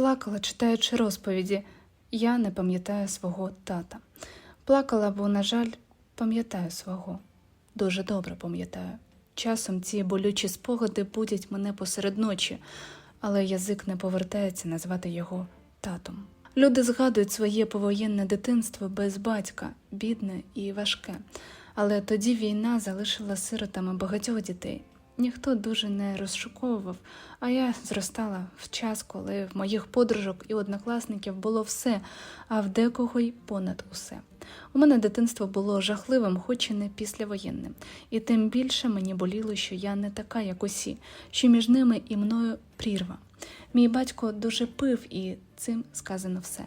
Плакала, читаючи розповіді. Я не пам'ятаю свого тата. Плакала, бо, на жаль, пам'ятаю свого. Дуже добре пам'ятаю. Часом ці болючі спогади будять мене посеред ночі, але язик не повертається назвати його татом. Люди згадують своє повоєнне дитинство без батька, бідне і важке. Але тоді війна залишила сиротами багатьох дітей. Ніхто дуже не розшуковував, а я зростала в час, коли в моїх подружок і однокласників було все, а в декого й понад усе. У мене дитинство було жахливим, хоч і не післявоєнним, і тим більше мені боліло, що я не така, як усі, що між ними і мною прірва. Мій батько дуже пив, і цим сказано все.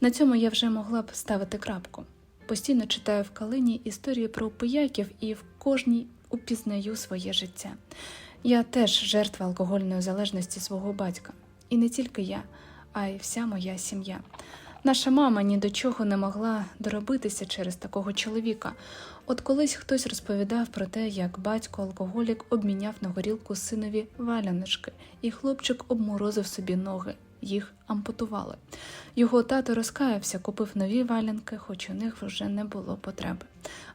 На цьому я вже могла б ставити крапку. Постійно читаю в калині історії про пияків і в кожній упізнаю своє життя. Я теж жертва алкогольної залежності свого батька. І не тільки я, а й вся моя сім'я. Наша мама ні до чого не могла доробитися через такого чоловіка. От колись хтось розповідав про те, як батько алкоголік обміняв на горілку синові валяночки, і хлопчик обморозив собі ноги. Їх ампутували. Його тато розкаявся, купив нові валянки, хоч у них вже не було потреби.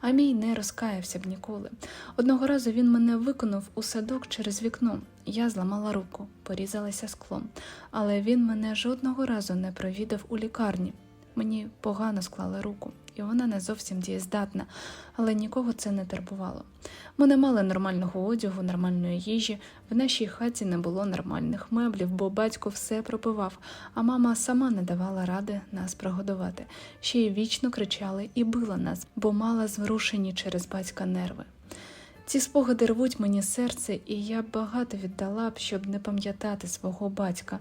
А мій не розкаявся б ніколи. Одного разу він мене виконав у садок через вікно. Я зламала руку, порізалася склом, але він мене жодного разу не провідав у лікарні. Мені погано склали руку, і вона не зовсім дієздатна, але нікого це не турбувало. Ми не мали нормального одягу, нормальної їжі. В нашій хаті не було нормальних меблів, бо батько все пропивав, а мама сама не давала ради нас прогодувати. Ще й вічно кричали і била нас, бо мала зворушені через батька нерви. Ці спогади рвуть мені серце, і я багато віддала б, щоб не пам'ятати свого батька,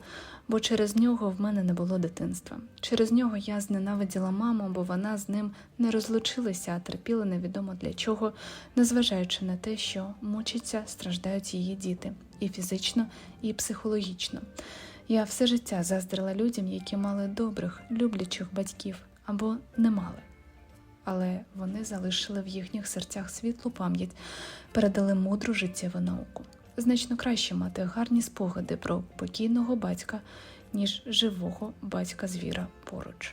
бо через нього в мене не було дитинства. Через нього я зненавиділа маму, бо вона з ним не розлучилася, а терпіла невідомо для чого, незважаючи на те, що мучаться, страждають її діти і фізично, і психологічно. Я все життя заздрила людям, які мали добрих, люблячих батьків або не мали але вони залишили в їхніх серцях світлу пам'ять, передали мудру життєву науку. Значно краще мати гарні спогади про покійного батька, ніж живого батька звіра поруч.